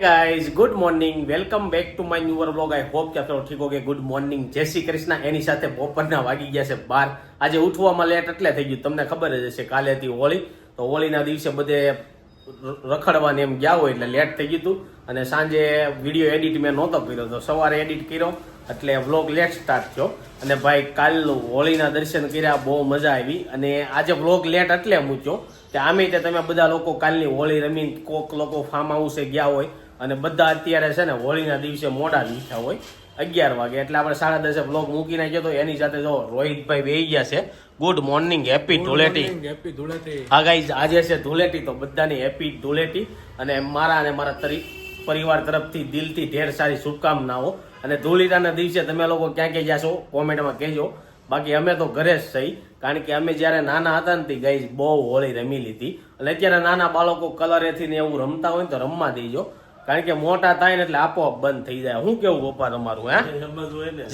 Guys good morning welcome back to my newer blog I hope કે થોડો ઠીક okay good morning જય શ્રી કૃષ્ણ. એની સાથે બપોરના વાગી ગયા છે બાર. આજે ઉઠવામાં લેટ એટલે થઈ ગયું. તમને ખબર જ હશે કાલે હતી હોળી. તો હોળીના દિવસે બધે રખડવાને એમ ગયા હોય એટલે લેટ થઈ ગયું હતું. અને સાંજે વીડિયો એડિટ મેં નહોતો કર્યો. તો સવારે એડિટ કર્યો. એટલે વ્લોગ લેટ સ્ટાર્ટ થયો. અને ભાઈ, કાલનું હોળીના દર્શન કર્યા. બહુ મજા આવી. અને આજે વ્લોગ લેટ એટલે મૂક્યો. કે આમે તે તમે બધા લોકો કાલની હોળી રમીને કોક લોકો ફાર્મ હાઉસે ગયા હોય. અને બધા અત્યારે છે ને હોળીના દિવસે મોડા લીધા હોય અગિયાર વાગે. એટલે આપણે સાડા દસે બ્લોગ મૂકી નાખ્યો તો એની સાથે જો રોહિતભાઈ બેહી ગયા છે. Good morning happy Dhuleti. Happy Dhuleti. હા ગાઈઝ આજે છે ધૂળેટી તો બધાની હેપી ધૂળેટી. અને મારા અને મારા તરી પરિવાર તરફથી દિલથી ઢેર સારી શુભકામનાઓ. અને ધૂળેટાના દિવસે તમે લોકો ક્યાં ક્યાં જશો કોમેન્ટમાં કહેજો. બાકી અમે તો ઘરે જ થઈ કારણ કે અમે જ્યારે નાના હતા ને તે ગાઈઝ બહુ હોળી રમી લીધી. અને અત્યારે નાના બાળકો કલરેથી ને એવું રમતા હોય ને તો રમવા દેજો. કારણ કે મોટા થાય ને એટલે આપોઆપ બંધ થઈ જાય. હું કેવું પપ્પા તમારું હે?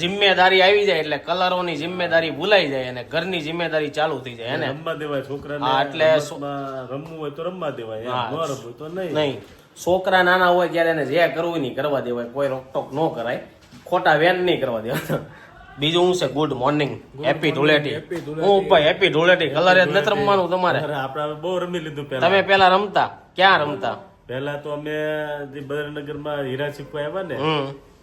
જિમ્મેદારી આવી જાય એટલે કલરોની જિમ્મેદારી ભૂલાઈ જાય અને ઘરની જિમ્મેદારી ચાલુ થઈ જાય એને ને? રમવા દેવાય છોકરાને એટલે રમવું હોય તો રમવા દેવાય ન રમવું તો નહીં. નહીં. છોકરા નાના હોય ત્યારે એને જે કરવું નહીં કરવા દેવાય. કોઈ રોકટોક ન કરાય. ખોટા વેન નહીં કરવા દેવાય. બીજું હું છે? Good morning happy Dhuleti. હું ભાઈ હેપી ધૂળેટી. કલર જ નથી રમવાનું તમારે. આપણે બહુ રમી લીધું તમે પેલા રમતા? ક્યાં રમતા? પહેલા તો અમે જે બદ્રનગરમાં હીરા શીખવા આવ્યા ને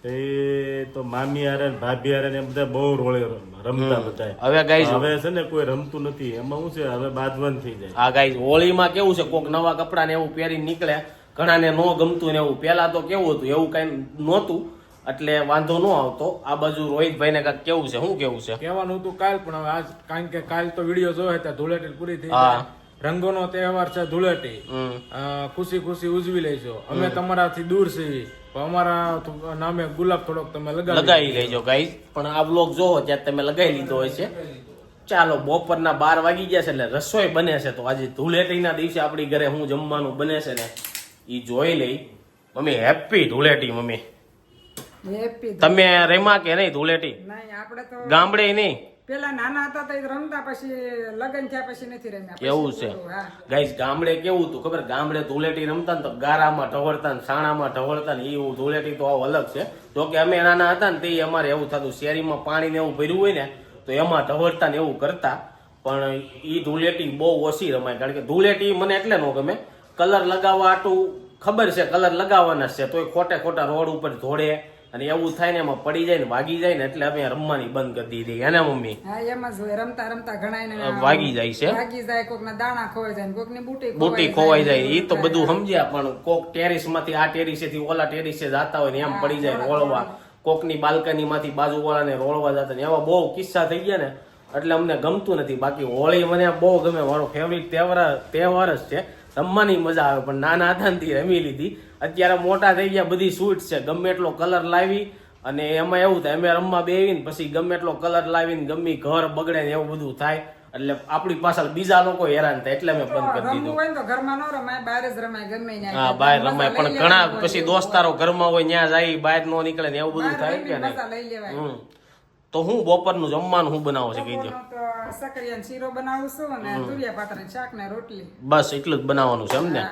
એ તો મામી હારે ભાભી હારે ને બધા બહુ રોળે રમ- રમતા બધા હવે ગાઈઝ હવે છે ને કોઈ રમતું નથી. એમાં શું છે? હવે બાદવન થઈ જાય. આ ગાઈઝ હોળીમાં કેવું છે? કોક નવા કપડા ને એવું પહેરીને નીકળે. ઘણાને ન ગમતું ને એવું. પેલા તો કેવું હતું? એવું કઈ નહોતું. એટલે વાંધો ન આવતો. આ બાજુ રોહિતભાઈ ને કાંઈક કેવું છે? શું કેવું છે? કહેવાનું હતું કાલ પણ હવે આજ કારણ કે કાલ તો વીડિયો જોયો હતા ધૂળેટી પૂરી થઈ હા. રંગોનો તહેવાર છે ધૂળેટી. ખુશી ખુશી ઉજવી લેજો. અમે તમારાથી દૂર છીએ. પણ અમારા નામે ગુલાબ થોડોક તમે લગાવી લેજો. ગાઈ પણ આ બ્લોગ જોવો ત્યારે તમે લગાવી લીધો હોય છે. ચાલો બપોરના બાર વાગી ગયા છે એટલે રસોઈ બને છે. તો આજે ધૂળેટીના દિવસે આપણી ઘરે હું જમવાનું બને છે ને એ જોઈ લઈ. Mummy happy Dhuleti mummy. તમે રેમા કે નહીં ધૂળેટી? આપણે ગામડે નહીં. પેલા નાના હતા તો રમતા પછી લગ્ન થયા પછી નથી રમ્યા. કેવું છે. ગાઈસ ગામડે કેવું હતું ખબર? ગામડે ધૂળેટી રમતા ને તો ગારામાં ઢવળતા ને સાણામાં ઢવળતા ને એવું ધૂળેટી તો અલગ છે. જો કે અમે નાના હતા ને તે અમારે એવું થતું શેરીમાં પાણી ને એવું ભર્યું હોય ને તો એમાં ઢવળતા ને એવું કરતા. પણ ઈ ધૂળેટી બહુ ઓછી રમાય કારણ કે ધૂળેટી મને એટલે ન ગમે. કલર લગાવવા આટું ખબર છે કલર લગાવવાના છે છે તોય ખોટે ખોટા રોડ ઉપર ધોળે અને એવું થાય ને એમાં પડી જાય ને વાગી જાય ને એટલે અમે રમવાની બંધ કરી દીધી. એને મમ્મી? હા એમ જ રમતા રમતા ઘણા વાગી જાય છે. વાગી જાય કોક ના દાણા ખોવાઈ જાય કોકની બુટી બુટી ખોવાઈ જાય. એ તો બધું સમજ્યા પણ કોક ટેરિસમાંથી આ ટેરિસે થી ઓલા ટેરિસે જાતા હોય ને એમ પડી જાય રોળવા. કોકની બાલ્કની માંથી બાજુ વાળાને રોળવા જતા ને એવા બહુ કિસ્સા થઈ ગયા ને એટલે અમને ગમતું નથી. બાકી હોળી મને બહુ ગમે. મારો ફેવરિટ તહેવાર તહેવાર જ છે. રમવાની મજા આવે પણ નાના હતા ને રમી લીધી. અત્યારે મોટા થઈ ગયા બધી સ્વીટ છે. ગમે એટલો કલર લાવી અને એમાં એવું થાય અમે રમવા બેવીને પછી ગમે એટલો કલર લાવીને ગમે ઘર બગડે ને એવું બધું થાય. એટલે આપણી પાછળ બીજા લોકો હેરાન થાય એટલે મેં બંધ કરી દીધું. રમવું હોય ને તો ઘરમાં ન રમાય બહાર જ રમાય ગમે હા બહાર રમાય પણ ઘણા પછી દોસ્તારો ઘરમાં હોય ત્યાં જાય બહાર નો નીકળે ને એવું બધું થાય કે નહીં? હમ. તો હું બપોરનું જમવાનું હું બનાવો છે કહી તો સકરિયાનો શીરો બનાવું છું અને તુરિયા પાત્રાની શાક ને રોટલી. બસ એટલું જ બનાવવાનું છે એમને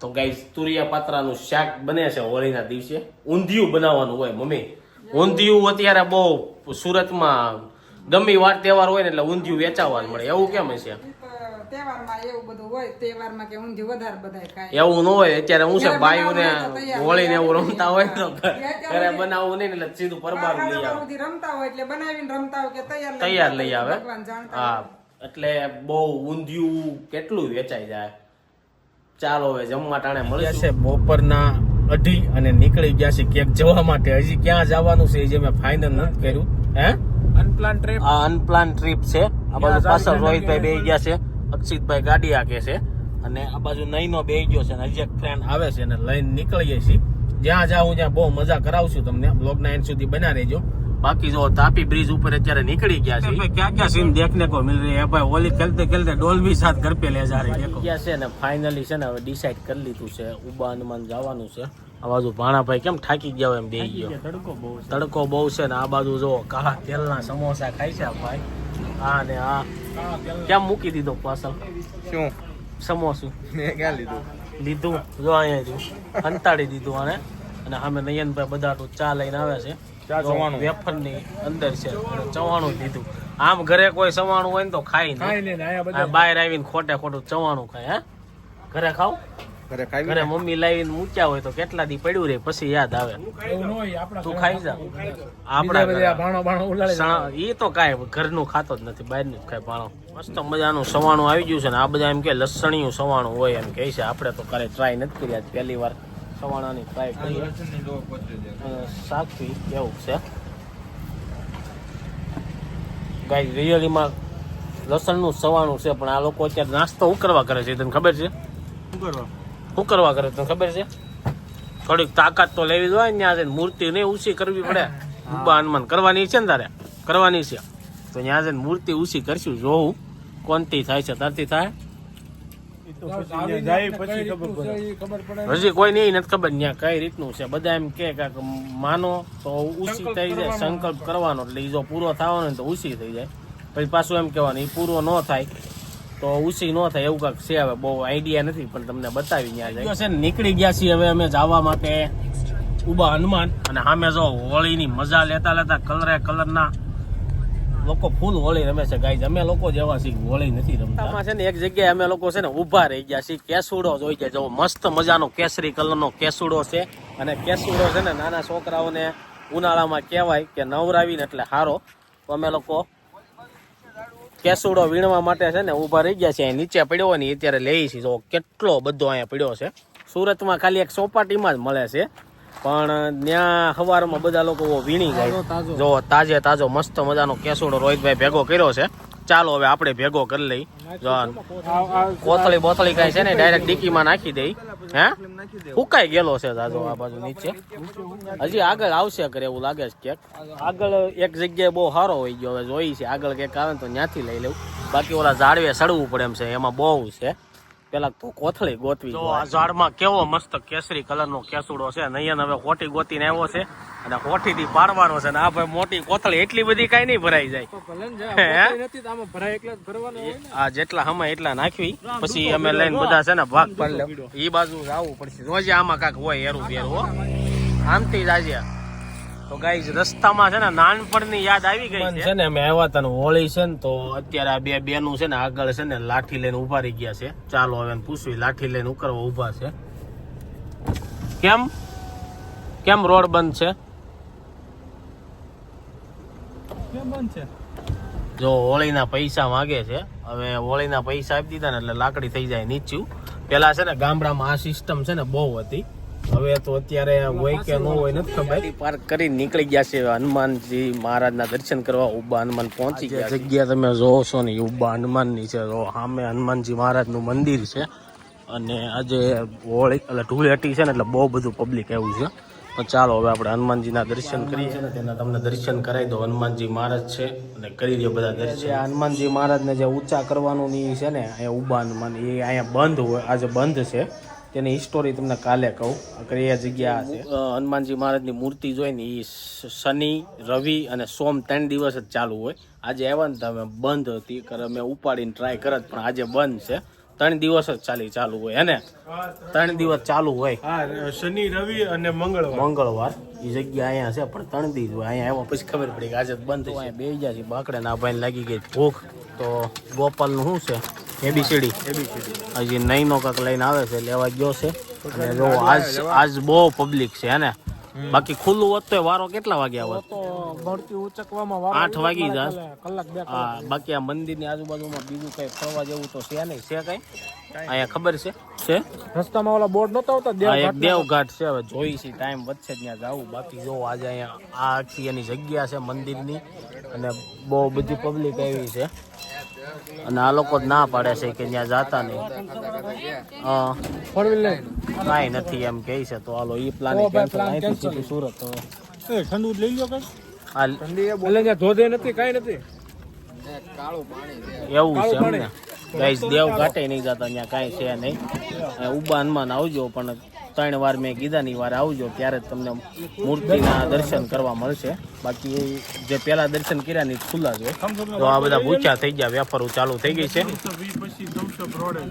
તો ગાઈસ તુરિયા પાત્રાનું શાક બને છે હોળીના દિવસે. ઊંધિયું બનાવવાનું હોય મમ્મી. ઊંધિયું અત્યારે બહુ સુરતમાં ગમી વાર તહેવાર હોય ને એટલે ઊંધિયું વેચાવવાનું મળે. એવું કેમ છે તહેવારમાં એવું બધું હોય તહેવારમાં કે ઊંધિયું વધારે બધાય ખાય. એવું ન હોય અત્યારે હું છે તો તૈયાર હોળી ને એવું રમતા હોય તો ઘરે બનાવવું નહીં ને એટલે સીધું પરબાર લઈ આવે. રમતા હોય એટલે બનાવીને રમતા હોય કે તૈયાર તૈયાર લઈ આવે. હા એટલે બહુ ઊંધિયું કેટલું વેચાઈ જાય. ચાલો હવે જમવા ટાણે મળ્યા છે બપોરના અઢી અને નીકળી ગયા છે કેક જવા માટે. હજી ક્યાં જવાનું છે જે મેં ફાઇનલ નથી કર્યું. હે? અનપ્લાન ટ્રીપ આ અનપ્લાન ટ્રીપ છે. આ બાજુ પાછળ રોહિતભાઈ બે ગયા છે. અક્ષિતભાઈ ગાડી આકે છે અને આ બાજુ નઈનો બે ગયો છે અને હજી એક ફ્રેન્ડ આવે છે અને લઈને નીકળીએ છીએ. જ્યાં જાઉં ત્યાં બહુ મજા કરાવશું તમને. બ્લોગના એન્ડ સુધી બના રહેજો. બાકી જો તાપી બ્રિજ ઉપર અત્યારે નીકળી ગયા છે. ક્યાં ક્યાં સીન દેખને કો મિલ રહી? હે ભાઈ હોલી ખેલતે ખેલતે ડોલબી સાથ ઘર પે લે જા રહી ગયા છે ને ફાઇનલી છે ને હવે ડિસાઈડ કરી લીધું છે. ઉબા હનુમાન જવાનું છે. આ બાજુ ભાણાભાઈ કેમ થાકી ગયા હોય એમ બે ગયો. તડકો બહુ છે. તડકો બહુ છે ને આ બાજુ જો કાળા તેલના સમોસા ખાય છે ભાઈ. આ ને હા. કેમ મૂકી દીધો પાછળ શું? સમોસું. મેં ક્યાં લીધું? લીધું. જો અહીંયા રહ્યું અંતાડી દીધું આને. અને સામે નયનભાઈ બધાનું ચા લઈને આવે છે. ચવાણું. વેફરની અંદર છે. ચવાણું લીધું. આમ ઘરે કોઈ સવાણું હોય ને તો ખાઈ ને બધા બહાર આવીને ખોટે ખોટું ચવાણું ખાય હે? ઘરે ખાવ. ઘરે ખાઈ ઘરે મમ્મી લાવીને મૂક્યા હોય તો કેટલા દી પડ્યું રહે પછી યાદ આવે. એવું ન હોય આપણા તું ખાઈ જા. આપણા ભાણો ભાણો ઉલાડે એ તો કાંઈ ઘરનું ખાતો જ નથી બહારનું જ ખાય ભાણો. મસ્ત મજાનું સવાણું આવી ગયું છે ને આ બધા એમ કે લસણિયું સવાણું હોય એમ કહે છે. આપણે તો ક્યારે ટ્રાય નથી કરી આજ પહેલી વાર. સવાણાની ટ્રાય કરીએ અને કેવું છે? ગાય રિયલીમાં લસણનું સવાણું છે પણ આ લોકો અત્યારે નાસ્તો ઉકરવા કરે છે તને ખબર છે? શું કરવા શું કરવા કરે તને ખબર છે? થોડીક તાકાત તો લેવી જ હોય ને ત્યાં જઈને મૂર્તિ ને ઊંચી કરવી પડે. ઊભા હનુમાન કરવાની છે ને તારે? કરવાની છે. તો ત્યાં જઈને મૂર્તિ ઊંચી કરશું જોવું કોનથી થાય છે તારથી થાય? તો પછી ત્યાં જાય પછી ખબર પડે. ખબર પડે હજી કોઈ નહીં નથી ખબર ત્યાં કઈ રીતનું છે. બધા એમ કે માનો તો ઊંચી થઈ જાય સંકલ્પ કરવાનો. એટલે એ જો પૂરો થવાનો ને તો ઊંચી થઈ જાય. પછી પાછું એમ કહેવાનું એ પૂરો ન થાય. તો ઊંચી ન થાય એવું કાંઈક છે હવે બહુ આઈડિયા નથી પણ તમને બતાવી ત્યાં જાય છે નીકળી ગયા છીએ હવે અમે જવા માટે. ઊભા હનુમાન. અને સામે જો હોળીની મજા લેતા લેતા કલરે કલરના લોકો ફૂલ હોળી રમે છે. ગાઈઝ અમે લોકો જેવા છીએ હોળી નથી રમતા. આમાં છે ને એક જગ્યાએ અમે લોકો છે ને ઊભા રહી ગયા છીએ. કેસુડો જોઈ ગયા જો મસ્ત મજાનો કેસરી કલરનો કેસુડો છે. અને કેસુડો છે ને નાના છોકરાઓને ઉનાળામાં કહેવાય કે નવરાવીને એટલે હારો. તો અમે લોકો કેસુડો વીણવા માટે છે ને ઊભા રહી ગયા છે. અહીં નીચે પડ્યો ને અત્યારે લઈ છે. જો કેટલો બધો અહીંયા પડ્યો છે. સુરતમાં ખાલી એક ચોપાટીમાં જ મળે છે. પણ ત્યાં સવારમાં બધા લોકો વીણી જાય. જો તાજે તાજો મસ્ત મજાનો કેસુડો રોહિતભાઈ ભેગો કર્યો છે. ચાલો હવે આપણે ભેગો કરી લઈ. કોથળી બોથળી કાંઈ છે ને ડાયરેક્ટ ડીકીમાં નાખી દઈ હે? ફૂકાઈ ગયેલો છે દાદો આ બાજુ નીચે. હજી આગળ આવશે કરે એવું લાગે છે ક્યાંક. આગળ એક જગ્યાએ બહુ સારો હોય ગયો, હવે જોઈ છે. આગળ ક્યાંક આવે તો ત્યાંથી લઈ લેવું. બાકી ઓલા ઝાડવે સડવું પડે એમ છે, એમાં બહુ છે. પેલા તો કોથળી ગોતવી જો આ ઝાડમાં કેવો મસ્ત કેસરી કલરનો કેસુડો છે નયન હવે હોટી ગોતીને આવ્યો છે અને હોટી થી પારવાનો છે ને આ ભાઈ મોટી કોથળી એટલી બધી કઈ નહીં ભરાઈ જાય. તો ભલે ને હે? જાય પોતે નથી તો આમાં ભરાય એકલા જ ભરવાનું હોય ને. આ જેટલા હમે એટલા નાખવી પછી અમે લઈને બધા છે ને ભાગ પાડી લે. એ બાજુ આવવું પડશે. રોજે આમાં કાંક હોય હેરું ફેર હો. આમથી જ આજે તો ગાઈઝ રસ્તામાં છે ને નાનપણની યાદ આવી ગઈ છે. ને અમે આવ્યા હતા ને હોળી છે ને તો અત્યારે આ બે બેનું છે ને આગળ છે ને લાઠી લઈને ઊભા રહી ગયા છે. ચાલો હવે પૂછવી લાઠી લઈને ઉકરવા ઊભા છે. કેમ? કેમ રોડ બંધ છે? કેમ બંધ છે? જો હોળીના પૈસા માગે છે. હવે હોળીના પૈસા આપી દીધા ને એટલે લાકડી થઈ જાય નીચું. પેલા છે ને ગામડામાં આ સિસ્ટમ છે ને બહુ હતી. હવે તો અત્યારે હોય કે ન હોય નથી ખબર. પાર્ક કરી નીકળી ગયા છે હનુમાનજી મહારાજના દર્શન કરવા. ઊભા હનુમાન પહોંચી ગયા જગ્યા તમે જોવો છો ને ઉબા હનુમાનની છે. જો સામે હનુમાનજી મહારાજનું મંદિર છે અને આજે હોળી એટલે ધૂળેટી છે ને એટલે બહુ બધું પબ્લિક આવ્યું છે. તો ચાલો હવે આપણે હનુમાનજીના દર્શન કરીએ. છીએ ને તેના તમને દર્શન કરાવી દો. હનુમાનજી મહારાજ છે અને કરી દો બધા દર્શન. હનુમાનજી મહારાજને જે ઊંચા કરવાનું ની છે ને અહીંયા ઉબા હનુમાન એ અહીંયા બંધ હોય આજે બંધ છે. તેની હિસ્ટોરી તમને કાલે કહું. કઈ એ જગ્યા છે. હનુમાનજી મહારાજની મૂર્તિ જોઈ ને એ શનિ રવિ અને સોમ ત્રણ દિવસ જ ચાલુ હોય. આજે આવ્યા ને તમે બંધ હતી. કરે અમે ઉપાડીને ટ્રાય કરત પણ આજે બંધ છે. ત્રણ દિવસ જ ચાલી ચાલુ હોય હે ને? ત્રણ દિવસ ચાલુ હોય. શનિ રવિ અને મંગળવાર. મંગળવાર. એ જગ્યા અહીંયા છે પણ ત્રણ દિવસ હોય. અહીંયા આવ્યા પછી ખબર પડી કે આજે બંધ હોય બે ગયા છે બાકડે ના ભાઈ લાગી ગઈ ભૂખ. તો ગોપાલનું શું છે? એબીસીડી. હજી નઈનો કાંક લઈને આવે છે, લેવા ગયો છે. અને જો આજ આજ બહુ પબ્લિક છે, હે ને? બાકી ખુલ્લું હોત તો વારો કેટલા વાગ્યા હોત? તો ભરતી ઉચકવામાં વારો આઠ વાગી જાય. કલાક બે હા બાકી આ મંદિરની આજુબાજુમાં બીજું કઈ ફરવા જેવું તો છે નહીં. છે કઈ? અહીંયા ખબર છે? છે? રસ્તામાં ઓલા બોર્ડ નતો આવતા? દેવઘાટ દેવઘાટ છે. હવે જોઈ છે ટાઈમ વધશે ત્યાં જવું. બાકી જો આજે અહીંયા આ આખી એની જગ્યા છે મંદિરની અને બહુ બધી પબ્લિક આવી છે. અને આ લોકો જ ના પાડે છે કે ત્યાં જાતા નહીં. ફોર વ્હીલ કાંઈ નથી એમ કહે છે તો. હાલો એ પ્લાનિંગ કેન્સલ અહીંથી સુરત ઠંડુ લઈ લો કઈ? એટલે ધોધે નથી કાઈ નથી. એવું છે એમને ગાઈસ દેવ ઘાટે નહીં જતા ત્યાં કાંઈ છે નહીં. ઊભા હનુમાન આવજો પણ ત્રણ વાર મેં કીધા ની વાર આવજો ત્યારે જ તમને મૂર્તિના દર્શન કરવા મળશે. બાકી જે પેલા દર્શન કર્યા ની ખુલ્લા છે તો આ બધા ભૂચા થઈ ગયા વેપારો ચાલુ થઈ ગઈ છે.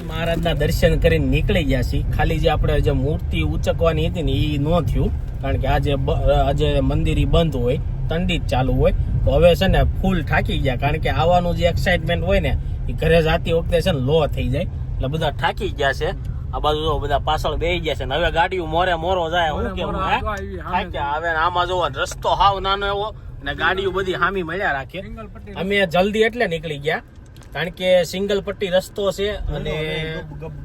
મહારાજના દર્શન કરીને નીકળી ગયા છીએ. ખાલી જે આપણે જે મૂર્તિ ઉચકવાની હતી ને એ ન થયું કારણ કે આજે આજે મંદિર ઈ બંધ હોય જ ચાલુ હોય તો હવે છે ને ફૂલ થાકી ગયા. કારણ કે આવવાનું જે એક્સાઇટમેન્ટ હોય ને એ ઘરે જાતી વખતે છે ને લો થઈ જાય. એટલે બધા થાકી ગયા છે. આ બાજુ બધા પાછળ બેસી ગયા છે. ને હવે ગાડીઓ મોરે મોરો જાય હું કેમ હે? થાક્યા હવે આમાં જોવો રસ્તો હાવ નાનો એવો અને ગાડીઓ બધી હામી મળ્યા રાખે. અમે જલ્દી એટલે નીકળી ગયા. કારણ કે સિંગલ પટ્ટી રસ્તો છે અને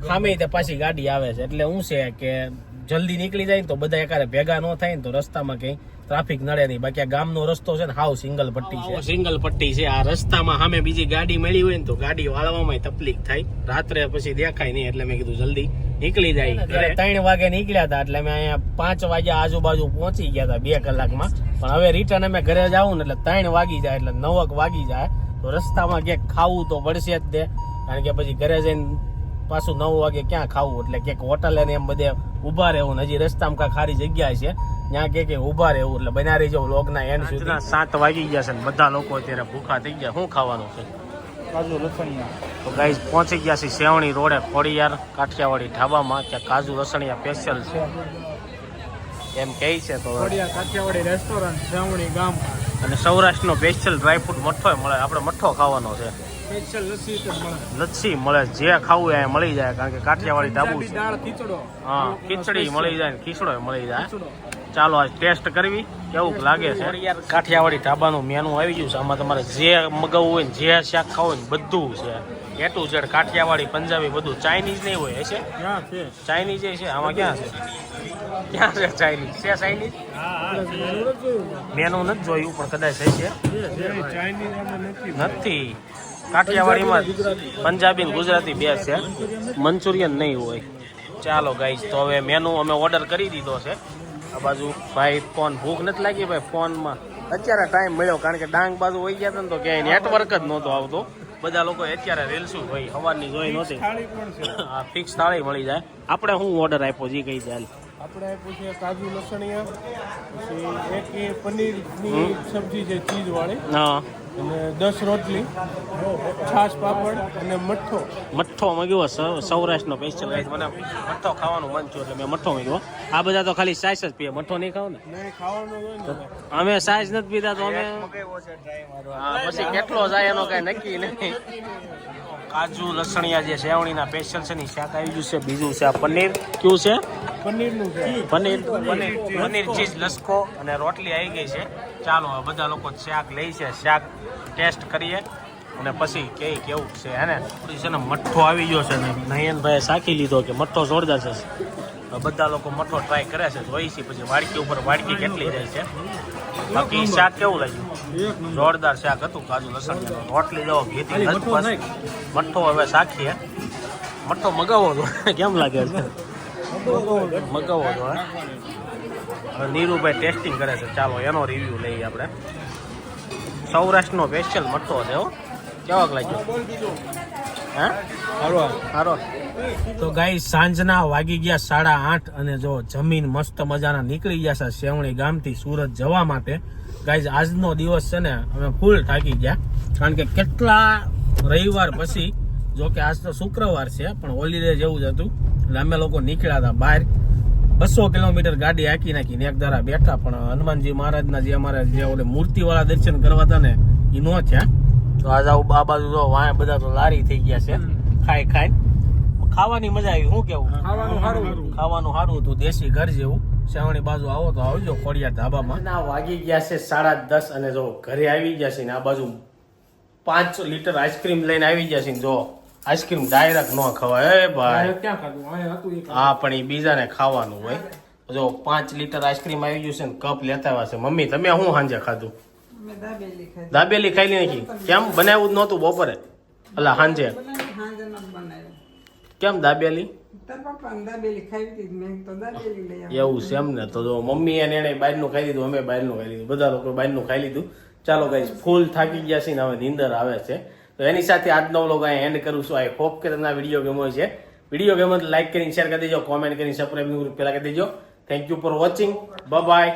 સામે તે પાછી ગાડી આવે છે. એટલે શું છે કે જલ્દી નીકળી જાય ને તો બધા એકારે ભેગા ન થાય ને તો રસ્તામાં કઈ ટ્રાફિક નડે નહીં બાકી આ ગામનો રસ્તો છે ને હાવ સિંગલ પટ્ટી છે. સિંગલ પટ્ટી છે. આ રસ્તામાં સામે બીજી ગાડી મળી હોય ને તો ગાડી વાળવામાં તકલીફ થાય. રાત્રે પછી દેખાય નહીં એટલે મેં કીધું જલ્દી નીકળી જાય ત્રણ વાગે નીકળ્યા હતા એટલે અમે અહીંયા પાંચ વાગ્યા આજુબાજુ પહોંચી ગયા હતા બે કલાકમાં. પણ હવે રિટર્ન અમે ઘરે જાવું ને એટલે ત્રણ વાગી જાય એટલે નવક વાગી જાય. તો રસ્તામાં ક્યાંક ખાવું તો પડશે જ તે. કારણ કે પછી ઘરે જઈને પાછું નવ વાગે ક્યાં ખાવું? એટલે ક્યાંક હોટલ ને એમ બધે ઊભા રહેવું ને હજી રસ્તામાં કાંઈ ખારી જગ્યા છે. ત્યાં કે કે ઊભા રહેવું એટલે બનાવી જવું લોગના એન્ડ સુધી. સાત વાગી ગયા છે ને બધા લોકો અત્યારે ભૂખા થઈ ગયા. શું ખાવાનું છે? કાજુ લસણિયા. તો ગાઈઝ પહોંચી ગયા છે સેવણી રોડે ખોડિયાર કાઠિયાવાડી ઢાબામાં ત્યાં કાજુ લસણિયા સ્પેશિયલ છે. એમ કહે છે તો ખોડિયા કાઠિયાવાડી રેસ્ટોરન્ટ સેવણી ગામ અને સૌરાષ્ટ્રનો સ્પેશિયલ ડ્રાયફ્રૂટ મઠ્ઠો મળે. આપણે મઠ્ઠો ખાવાનો છે. લસ્સી મળે. લચ્છી મળે. જે ખાવું એ મળી જાય કારણ કે કાઠિયાવાડી ઢાબુ છે. હા ખીચડી મળી જાય ને ખીચડો મળી જાય. ચાલો આજ ટેસ્ટ કરવી. કેવું લાગે છે? કાઠિયાવાડી ઢાબાનું મેનુ આવી ગયું છે. આમાં તમારે જે મગાવવું હોય ને જે શાક ખાવું હોય બધું છે. A to Z Kathiawadi Punjabi બધું. ચાઇનીઝ નહીં હોય છે? છે? ચાઇનીઝ એ છે. આમાં ક્યાં છે? ક્યાં છે ચાઇનીઝ છે ચાઇનીઝ મેનુ નથી જોયું પણ કદાચ છે. નથી કાઠિયાવાડીમાં પંજાબી ને ગુજરાતી. બે છે. મંચુરિયન નહીં હોય. ચાલો ગાઈસ તો હવે મેનુ અમે ઓર્ડર કરી દીધો છે. આ બાજુ ભાઈ ફોન ભૂખ નથી લાગી ભાઈ ફોનમાં અત્યારે ટાઈમ મળ્યો કારણ કે ડાંગ બાજુ હોય ગયા હતા ને તો ક્યાંય નેટવર્ક જ નહોતો આવતો. બધા લોકો અત્યારે રેલશું ભાઈ સવારની જોઈ નહોતી. હા ફિક્સ થાળી મળી જાય. આપણે શું ઓર્ડર આપ્યો જે કઈ ચાલ આપણે પૂછીએ કાજુ લસણિયા પછી એક પનીરની સબ્જી છે ચીઝ વાળી હા. અને દસ રોટલી છાશ પાપડ અને મઠ્ઠો. મઠ્ઠો મગ્યો સૌ- સૌરાષ્ટ્રનો સ્પેશિયલ ગાઈસ મને મઠ્ઠો ખાવાનું મન થયું એટલે મેં મઠ્ઠો મગ્યો. આ બધા તો ખાલી સાઈસ જ પીએ. મઠ્ઠો નહીં ખાવ ને? ખાવાનું અમે સાઈઝ નથી પીતા તો અમે પછી કેટલો જાય એનો કઈ નક્કી નહીં કાજુ લસણિયા જે સેવણીના સ્પેશિયલ છે ને શાક આવી ગયું છે. બીજું છે આ પનીર. કયું છે? પનીરનું છે. પનીર પનીર. પનીર ચીઝ લસકો અને રોટલી આવી ગઈ છે. ચાલો હવે બધા લોકો શાક લે છે શાક ટેસ્ટ કરીએ. અને પછી કે કેવું છે હે ને? થોડી છે ને મઠ્ઠો આવી ગયો છે ને નયનભાઈએ શાકી લીધો કે મઠ્ઠો જોરદાર છે. બધા લોકો મઠ્ઠો ટ્રાય કરે છે જોઈ છે પછી વાડકી ઉપર વાડકી કેટલી જાય છે. બાકી શાક કેવું લાગ્યું? જોરદાર શાક હતું કાજુ લસણ રોટલી જો ઘીથી લચપચ મઠ્ઠો હવે શાકીએ મઠ્ઠો મગાવો તો કેમ લાગે છે? મગાવો તો હે. હવે નીરુભાઈ ટેસ્ટિંગ કરે છે. ચાલો એનો રિવ્યુ લઈએ આપણે. સૌરાષ્ટ્રનો સ્પેશિયલ મઠ્ઠો છે હો. કેવાક લાગ્યો? હે? સારો તો ગાઈ સાંજના વાગી ગયા સાડા આઠ અને જો જમીન મસ્ત મજાના નીકળી ગયા છે સેવણી ગામથી સુરત જવા માટે. ગાઈઝ આજનો દિવસ છે ને અમે ફૂલ થાકી ગયા. કારણ કે કેટલા રવિવાર પછી જો કે આજ તો શુક્રવાર છે પણ હોલિડે જેવું જ હતું. એટલે અમે લોકો નીકળ્યા હતા બહાર. બસો કિલોમીટર ગાડી હાકી નાખીને એક ધારા બેઠા પણ હનુમાનજી મહારાજના જે અમારા જે ઓલે મૂર્તિવાળા દર્શન કરવા હતા ને એ નો થયા. તો આજ આવું આ બાજુ જો વાય બધા તો લારી થઈ ગયા છે ખાઈ ખાઈ. ખાવાની મજા આવી શું કેવું? ખાવાનું સારું. ખાવાનું સારું હતું દેશી ઘર જેવું. શ્રાવણી બાજુ આવો તો આવજો ખોડિયા ધાબામાં. ના વાગી ગયા છે સાડા દસ અને જો ઘરે આવી ગયા છે ને આ બાજુ પાંચ લીટર આઈસ્ક્રીમ લઈને આવી ગયા છે ને જો. આઈસ્ક્રીમ ડાયરેક્ટ ન ખવાય. એ ભાઈ. ક્યાં ખાધું? અહીંયા હતું હા પણ એ બીજાને ખાવાનું હોય. જો પાંચ લીટર આઈસ્ક્રીમ આવી ગયું છે ને કપ લેતા આવ્યા છે. મમ્મી તમે શું સાંજે ખાધું? દાબેલી ખાધી. દાબેલી ખાઈ નાખી. કેમ? બનાવ્યું જ નહોતું બપોરે. એટલે સાંજે. કેમ દાબેલી? તાર પપ્પાને દાબેલી ખાવી હતી મેં તો દાબેલી લઈ આવી. એવું છે એમ ને તો જો મમ્મી અને એને બહારનું ખાઈ લીધું અમે બહારનું ખાઈ લીધું. બધા લોકો બહારનું ખાઈ લીધું. ચાલો કઈ ફૂલ થાકી ગયા છે ને હવે નીંદર આવે છે. તો એની સાથે આજનો વ્લોગ અહીં એન્ડ કરું છું. આઈ હોપ કે તમને વીડિયો ગમ્યો છે વીડિયો ગમે તો લાઈક કરીને શેર કરી દેજો કોમેન્ટ કરીને સબસ્ક્રાઈબ પેલા કરી દેજો. Thank you for watching bye